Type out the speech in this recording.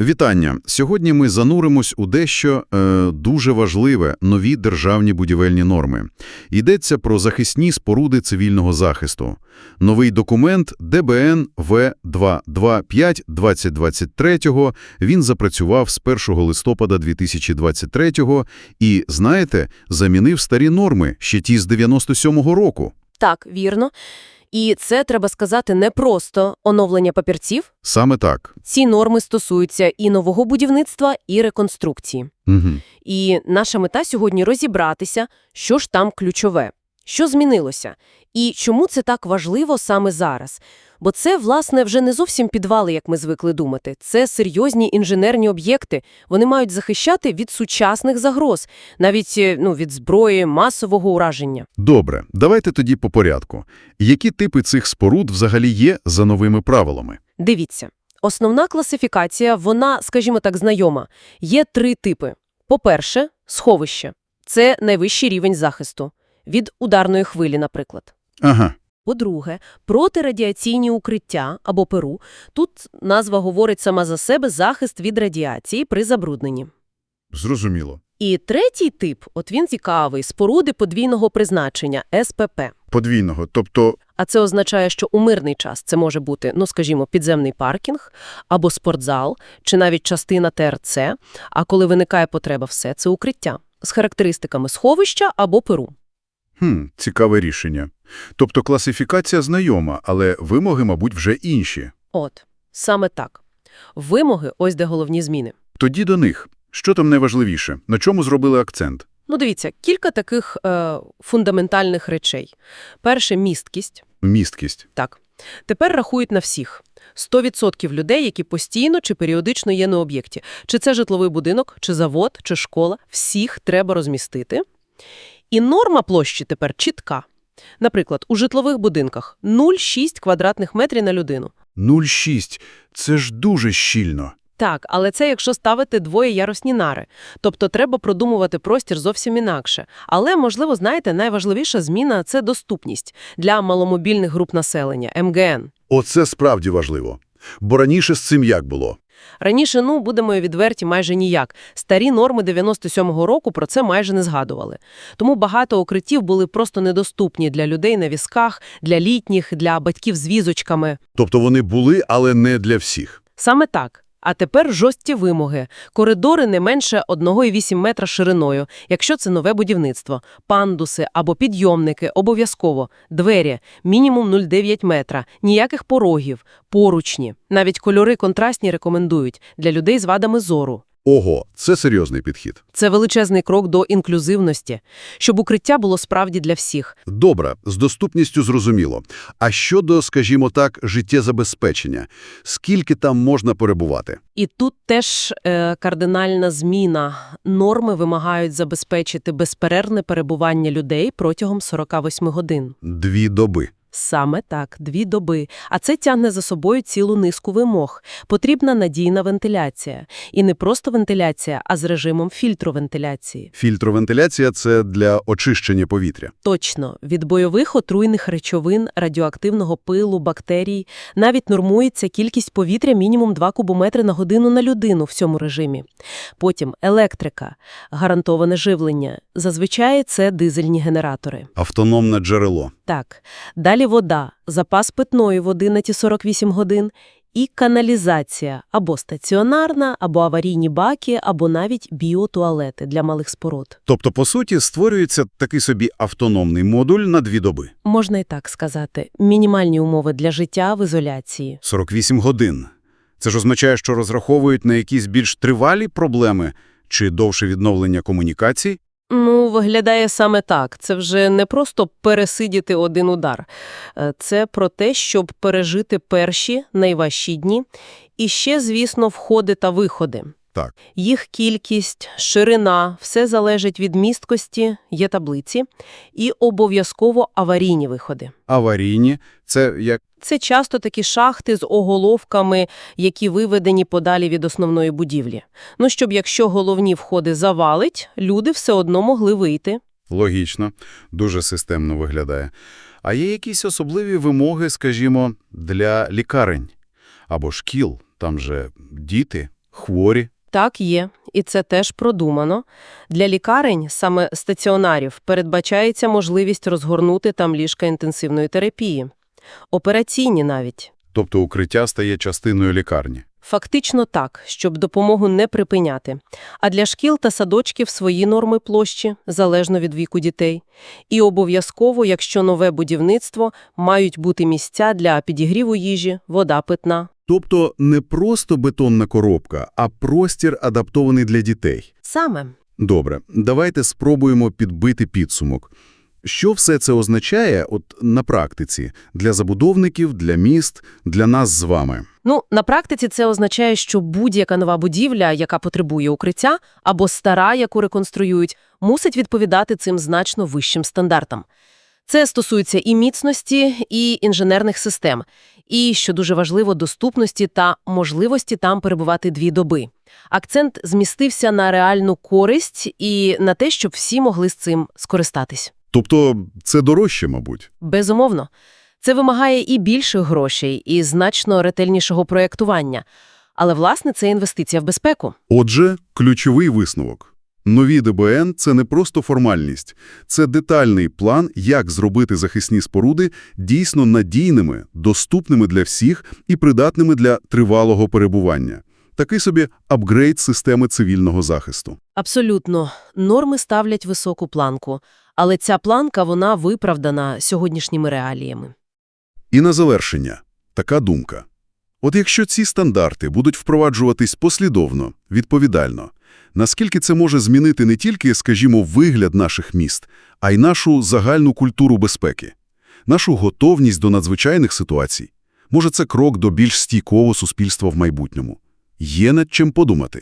Вітання! Сьогодні ми зануримось у дещо е, дуже важливе – нові державні будівельні норми. Йдеться про захисні споруди цивільного захисту. Новий документ ДБН В225-2023, він запрацював з 1 листопада 2023 і, знаєте, замінив старі норми, ще ті з 97-го року. Так, вірно. І це, треба сказати, не просто оновлення папірців. Саме так. Ці норми стосуються і нового будівництва, і реконструкції. Угу. І наша мета сьогодні розібратися, що ж там ключове, що змінилося, і чому це так важливо саме зараз. Бо це, власне, вже не зовсім підвали, як ми звикли думати. Це серйозні інженерні об'єкти. Вони мають захищати від сучасних загроз, навіть е, ну, від зброї, масового ураження. Добре, давайте тоді по порядку. Які типи цих споруд взагалі є за новими правилами? Дивіться, основна класифікація, вона, скажімо так, знайома. Є три типи. По-перше, сховище. Це найвищий рівень захисту. Від ударної хвилі, наприклад. Ага. По-друге, протирадіаційні укриття або ПЕРУ. Тут назва говорить сама за себе захист від радіації при забрудненні. Зрозуміло. І третій тип, от він цікавий, споруди подвійного призначення – СПП. Подвійного, тобто А це означає, що у мирний час це може бути, ну, скажімо, підземний паркінг, або спортзал, чи навіть частина ТРЦ, а коли виникає потреба все, це укриття з характеристиками сховища або перу. Хм, цікаве рішення. Тобто класифікація знайома, але вимоги, мабуть, вже інші. От, саме так. Вимоги – ось де головні зміни. Тоді до них. Що там найважливіше? На чому зробили акцент? Ну, дивіться, кілька таких е, фундаментальних речей. Перше – місткість. Місткість. Так. Тепер рахують на всіх. 100% людей, які постійно чи періодично є на об'єкті. Чи це житловий будинок, чи завод, чи школа. Всіх треба розмістити. І норма площі тепер чітка. Наприклад, у житлових будинках 0,6 квадратних метрів на людину. 0,6. Це ж дуже щільно. Так, але це якщо ставити двоє ярусні нари. Тобто треба продумувати простір зовсім інакше. Але, можливо, знаєте, найважливіша зміна – це доступність для маломобільних груп населення, МГН. Оце справді важливо. Бо раніше з цим як було? Раніше, ну, будемо відверті, майже ніяк. Старі норми 97-го року про це майже не згадували. Тому багато укриттів були просто недоступні для людей на візках, для літніх, для батьків з візочками. Тобто вони були, але не для всіх. Саме так. А тепер жорсткі вимоги. Коридори не менше 1,8 метра шириною, якщо це нове будівництво. Пандуси або підйомники обов'язково. Двері – мінімум 0,9 метра. Ніяких порогів. Поручні. Навіть кольори контрастні рекомендують для людей з вадами зору. Ого, це серйозний підхід. Це величезний крок до інклюзивності, щоб укриття було справді для всіх. Добре, з доступністю зрозуміло. А щодо, скажімо так, життєзабезпечення? Скільки там можна перебувати? І тут теж е, кардинальна зміна. Норми вимагають забезпечити безперервне перебування людей протягом 48 годин. Дві доби. Саме так, дві доби. А це тягне за собою цілу низку вимог. Потрібна надійна вентиляція. І не просто вентиляція, а з режимом фільтру вентиляції. Фільтровентиляція – це для очищення повітря. Точно, від бойових отруйних речовин, радіоактивного пилу, бактерій навіть нормується кількість повітря мінімум 2 кубометри на годину на людину в цьому режимі. Потім електрика, гарантоване живлення. Зазвичай це дизельні генератори. Автономне джерело. Так. Далі вода, запас питної води на ті 48 годин і каналізація або стаціонарна, або аварійні баки, або навіть біотуалети для малих споруд. Тобто, по суті, створюється такий собі автономний модуль на дві доби. Можна і так сказати. Мінімальні умови для життя в ізоляції. 48 годин. Це ж означає, що розраховують на якісь більш тривалі проблеми чи довше відновлення комунікацій? Ну, виглядає саме так. Це вже не просто пересидіти один удар. Е, Це про те, щоб пережити перші найважчі дні. І ще, звісно, входи та виходи. Так. Їх кількість, ширина – все залежить від місткості, є таблиці, і обов'язково аварійні виходи. Аварійні – це як Це часто такі шахти з оголовками, які виведені подалі від основної будівлі. Ну, щоб якщо головні входи завалить, люди все одно могли вийти. Логічно, дуже системно виглядає. А є якісь особливі вимоги, скажімо, для лікарень або шкіл? Там же діти, Хворі? Так, є, і це теж продумано. Для лікарень, саме стаціонарів, передбачається можливість розгорнути там ліжка інтенсивної терапії. Операційні навіть. Тобто укриття стає частиною лікарні. Фактично так, щоб допомогу не припиняти. А для шкіл та садочків свої норми площі, залежно від віку дітей. І обов'язково, якщо нове будівництво, мають бути місця для підігріву їжі, вода питна. Тобто не просто бетонна коробка, а простір, адаптований для дітей. Саме. Добре, давайте спробуємо підбити підсумок. Що все це означає от на практиці для забудовників, для міст, для нас з вами? Ну, на практиці це означає, що будь-яка нова будівля, яка потребує укриття, або стара, яку реконструюють, мусить відповідати цим значно вищим стандартам. Це стосується і міцності, і інженерних систем, і, що дуже важливо, доступності та можливості там перебувати дві доби. Акцент змістився на реальну користь і на те, щоб всі могли з цим скористатись. Тобто це дорожче, мабуть. Безумовно. Це вимагає і більших грошей, і значно ретельнішого проєктування. Але, власне, це інвестиція в безпеку. Отже, ключовий висновок. Нові ДБН – це не просто формальність. Це детальний план, як зробити захисні споруди дійсно надійними, доступними для всіх і придатними для тривалого перебування. Такий собі апгрейд системи цивільного захисту. Абсолютно. Норми ставлять високу планку. Але ця планка, вона виправдана сьогоднішніми реаліями. І на завершення – така думка. От якщо ці стандарти будуть впроваджуватись послідовно, відповідально, наскільки це може змінити не тільки, скажімо, вигляд наших міст, а й нашу загальну культуру безпеки, нашу готовність до надзвичайних ситуацій? Може, це крок до більш стійкого суспільства в майбутньому? Є над чим подумати.